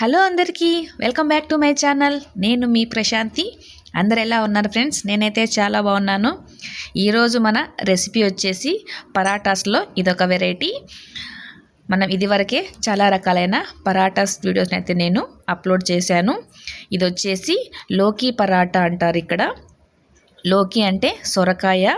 Hello అందరికీ welcome back to my channel. నేను మీ ప్రశాంతి. అందరు ఎలా ఉన్నారు ఫ్రెండ్స్? నేనైతే చాలా బాగున్నాను. ఈరోజు మన రెసిపీ వచ్చేసి పరాటాస్లో ఇదొక వెరైటీ. మనం ఇదివరకే చాలా రకాలైన పరాటాస్ వీడియోస్ని అయితే నేను అప్లోడ్ చేశాను. ఇది వచ్చేసి లోకీ పరాటా అంటారు ఇక్కడ. లోకీ అంటే సొరకాయ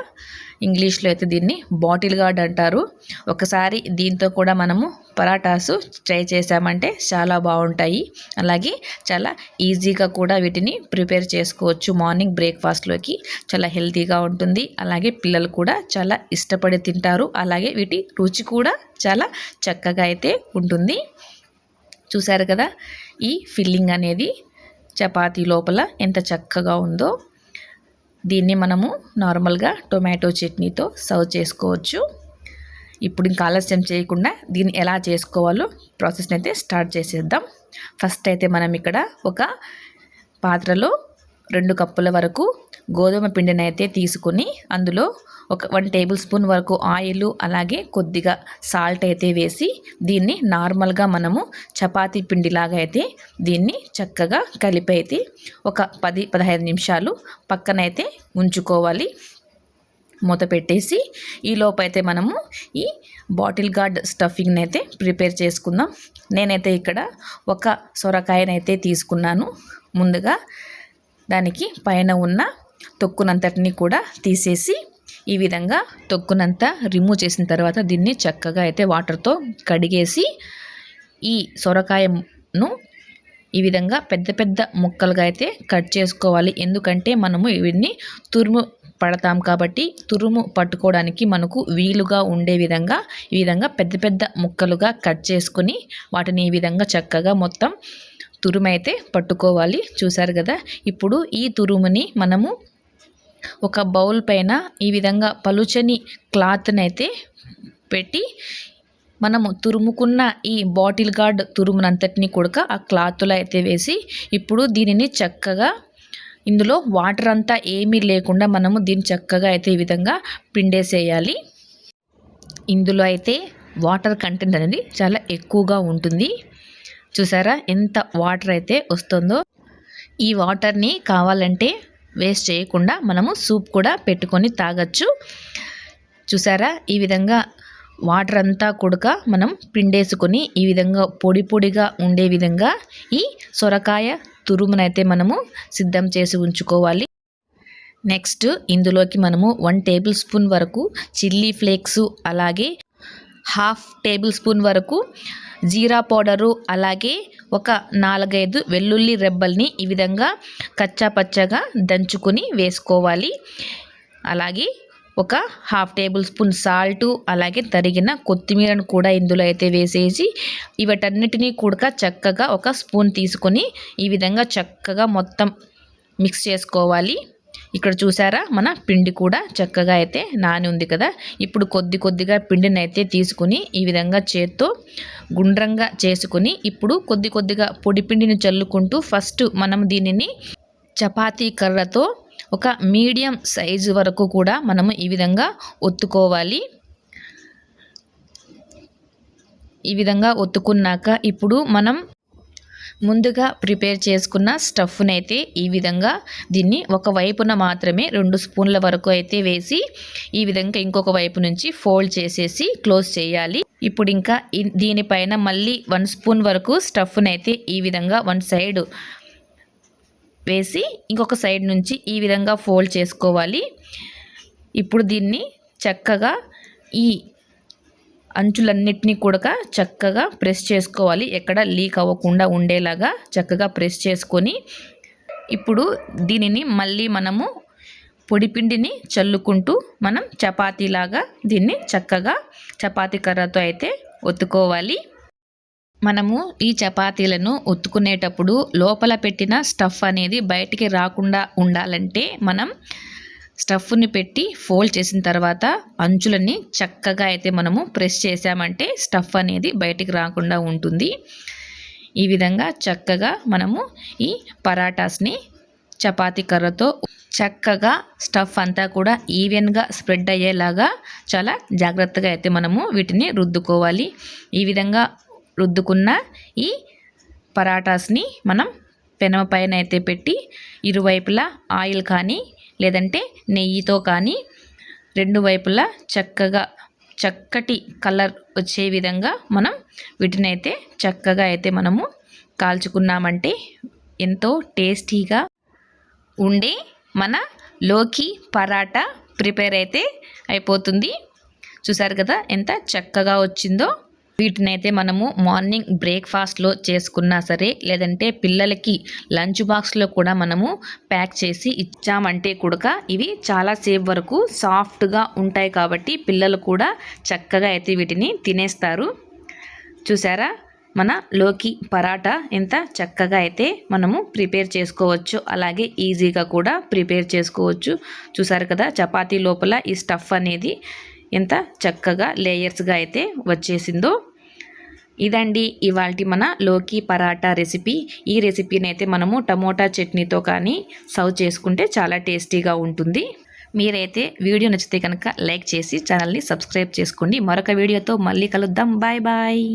ఇంగ్లీష్లో అయితే దీన్ని బాటిల్ గార్డ్ అంటారు. ఒకసారి దీంతో కూడా మనము పరాటాసు ట్రై చేసామంటే చాలా బాగుంటాయి. అలాగే చాలా ఈజీగా కూడా వీటిని ప్రిపేర్ చేసుకోవచ్చు. మార్నింగ్ బ్రేక్ఫాస్ట్లోకి చాలా హెల్తీగా ఉంటుంది. అలాగే పిల్లలు కూడా చాలా ఇష్టపడి తింటారు. అలాగే వీటి రుచి కూడా చాలా చక్కగా అయితే ఉంటుంది. చూశారు కదా? ఈ ఫిల్లింగ్ అనేది చపాతీ లోపల ఎంత చక్కగా ఉందో. దీన్ని మనము నార్మల్గా టొమాటో చట్నీతో సర్వ్ చేసుకోవచ్చు. ఇప్పుడు ఇంకా ఆలస్యం చేయకుండా దీన్ని ఎలా చేసుకోవాలో ప్రాసెస్ని అయితే స్టార్ట్ చేసేద్దాం. ఫస్ట్ అయితే మనం ఇక్కడ ఒక పాత్రలో రెండు కప్పుల వరకు గోధుమ పిండిని అయితే తీసుకుని అందులో ఒక వన్ టేబుల్ స్పూన్ వరకు ఆయిల్ అలాగే కొద్దిగా సాల్ట్ అయితే వేసి దీన్ని నార్మల్గా మనము చపాతీ పిండిలాగా అయితే దీన్ని చక్కగా కలిపి అయితే ఒక పది పదహైదు నిమిషాలు పక్కనైతే ఉంచుకోవాలి. మూత పెట్టేసి ఈలోపైతే మనము ఈ బాటిల్ గార్డ్ స్టఫింగ్ని అయితే ప్రిపేర్ చేసుకుందాం. నేనైతే ఇక్కడ ఒక సొరకాయనైతే తీసుకున్నాను. ముందుగా దానికి పైన ఉన్న తొక్కునంతటిని కూడా తీసేసి ఈ విధంగా తొక్కునంతా రిమూవ్ చేసిన తర్వాత దీన్ని చక్కగా అయితే వాటర్తో కడిగేసి ఈ సొరకాయను ఈ విధంగా పెద్ద పెద్ద ముక్కలుగా అయితే కట్ చేసుకోవాలి. ఎందుకంటే మనము వీటిని తురుము పడతాం కాబట్టి తురుము పట్టుకోవడానికి మనకు వీలుగా ఉండే విధంగా ఈ విధంగా పెద్ద పెద్ద ముక్కలుగా కట్ చేసుకొని వాటిని ఈ విధంగా చక్కగా మొత్తం తురుమైతే పట్టుకోవాలి. చూసారు కదా? ఇప్పుడు ఈ తురుముని మనము ఒక బౌల్ పైన ఈ విధంగా పలుచని క్లాత్ని అయితే పెట్టి మనము తురుముకున్న ఈ బాటిల్ గార్డ్ తురుమునంతటిని కూడా ఆ క్లాత్లో అయితే వేసి ఇప్పుడు దీనిని చక్కగా ఇందులో వాటర్ అంతా ఏమీ లేకుండా మనము దీన్ని చక్కగా అయితే ఈ విధంగా పిండేసేయాలి. ఇందులో అయితే వాటర్ కంటెంట్ అనేది చాలా ఎక్కువగా ఉంటుంది. చూసారా? ఎంత వాటర్ అయితే వస్తుందో. ఈ వాటర్ని కావాలంటే వేస్ట్ చేయకుండా మనము సూప్ కూడా పెట్టుకొని తాగొచ్చు. చూసారా? ఈ విధంగా వాటర్ అంతా కూడక మనం పిండేసుకొని ఈ విధంగా పొడి పొడిగా ఉండే విధంగా ఈ సొరకాయ తురుమునైతే మనము సిద్ధం చేసి ఉంచుకోవాలి. నెక్స్ట్ ఇందులోకి మనము వన్ టేబుల్ స్పూన్ వరకు చిల్లీ ఫ్లేక్స్ అలాగే హాఫ్ టేబుల్ స్పూన్ వరకు జీరా పౌడరు అలాగే ఒక నాలుగైదు వెల్లుల్లి రెబ్బల్ని ఈ విధంగా కచ్చా పచ్చగా దంచుకొని వేసుకోవాలి. అలాగే ఒక హాఫ్ టేబుల్ స్పూన్ సాల్టు అలాగే తరిగిన కొత్తిమీరను కూడా ఇందులో అయితే వేసేసి ఇవటన్నిటినీ కూడా చక్కగా ఒక స్పూన్ తీసుకొని ఈ విధంగా చక్కగా మొత్తం మిక్స్ చేసుకోవాలి. ఇక్కడ చూసారా? మన పిండి కూడా చక్కగా అయితే నాని ఉంది కదా? ఇప్పుడు కొద్ది కొద్దిగా పిండిని అయితే తీసుకుని ఈ విధంగా చేత్తో గుండ్రంగా చేసుకుని ఇప్పుడు కొద్ది కొద్దిగా పొడి పిండిని చల్లుకుంటూ ఫస్ట్ మనం దీనిని చపాతీ కర్రతో ఒక మీడియం సైజు వరకు కూడా మనము ఈ విధంగా ఒత్తుకోవాలి. ఈ విధంగా ఒత్తుకున్నాక ఇప్పుడు మనం ముందుగా ప్రిపేర్ చేసుకున్న స్టఫ్ని అయితే ఈ విధంగా దీన్ని ఒక వైపున మాత్రమే రెండు స్పూన్ల వరకు అయితే వేసి ఈ విధంగా ఇంకొక వైపు నుంచి ఫోల్డ్ చేసేసి క్లోజ్ చేయాలి. ఇప్పుడు ఇంకా దీనిపైన మళ్ళీ వన్ స్పూన్ వరకు స్టఫ్ని అయితే ఈ విధంగా వన్ సైడ్ వేసి ఇంకొక సైడ్ నుంచి ఈ విధంగా ఫోల్డ్ చేసుకోవాలి. ఇప్పుడు దీన్ని చక్కగా ఈ అంచులన్నిటినీ కూడా చక్కగా ప్రెస్ చేసుకోవాలి. ఎక్కడ లీక్ అవ్వకుండా ఉండేలాగా చక్కగా ప్రెస్ చేసుకొని ఇప్పుడు దీనిని మళ్ళీ మనము పొడిపిండిని చల్లుకుంటూ మనం చపాతీలాగా దీన్ని చక్కగా చపాతీ కర్రతో అయితే ఒత్తుకోవాలి. మనము ఈ చపాతీలను ఒత్తుకునేటప్పుడు లోపల పెట్టిన స్టఫ్ అనేది బయటికి రాకుండా ఉండాలంటే మనం స్టఫ్ని పెట్టి ఫోల్డ్ చేసిన తర్వాత అంచులని చక్కగా అయితే మనము ప్రెస్ చేసామంటే స్టఫ్ అనేది బయటికి రాకుండా ఉంటుంది. ఈ విధంగా చక్కగా మనము ఈ పరాటాస్ని చపాతీ కర్రతో చక్కగా స్టఫ్ అంతా కూడా ఈవెన్గా స్ప్రెడ్ అయ్యేలాగా చాలా జాగ్రత్తగా అయితే మనము వీటిని రుద్దుకోవాలి. ఈ విధంగా రుద్దుకున్న ఈ పరాటాస్ని మనం పెనమ పైన అయితే పెట్టి ఇరువైపులా ఆయిల్ కానీ లేదంటే నెయ్యితో కానీ రెండు వైపులా చక్కగా చక్కటి కలర్ వచ్చే విధంగా మనం వీటినైతే చక్కగా అయితే మనము కాల్చుకున్నామంటే ఎంతో టేస్టీగా ఉండే మన లోకి పరాటా ప్రిపేర్ అయితే అయిపోతుంది. చూసారు కదా ఎంత చక్కగా వచ్చిందో? వీటినైతే మనము మార్నింగ్ బ్రేక్ఫాస్ట్లో చేసుకున్నా సరే లేదంటే పిల్లలకి లంచ్ బాక్స్లో కూడా మనము ప్యాక్ చేసి ఇచ్చామంటే కూడక ఇవి చాలాసేపు వరకు సాఫ్ట్గా ఉంటాయి కాబట్టి పిల్లలు కూడా చక్కగా అయితే వీటిని తినేస్తారు. చూసారా? మన లోకి పరాటా ఎంత చక్కగా అయితే మనము ప్రిపేర్ చేసుకోవచ్చు. అలాగే ఈజీగా కూడా ప్రిపేర్ చేసుకోవచ్చు. చూసారు కదా? చపాతీ లోపల ఈ స్టఫ్ అనేది ఎంత చక్కగా లేయర్స్గా అయితే వచ్చేసిందో. ఇదండి ఇవాళ మన లోకీ పరాటా రెసిపీ. ఈ రెసిపీని అయితే మనము టమోటా చట్నీతో కానీ సర్వ్ చేసుకుంటే చాలా టేస్టీగా ఉంటుంది. మీరైతే వీడియో నచ్చితే కనుక లైక్ చేసి ఛానల్ని సబ్స్క్రైబ్ చేసుకోండి. మరొక వీడియోతో మళ్ళీ కలుద్దాం. Bye bye.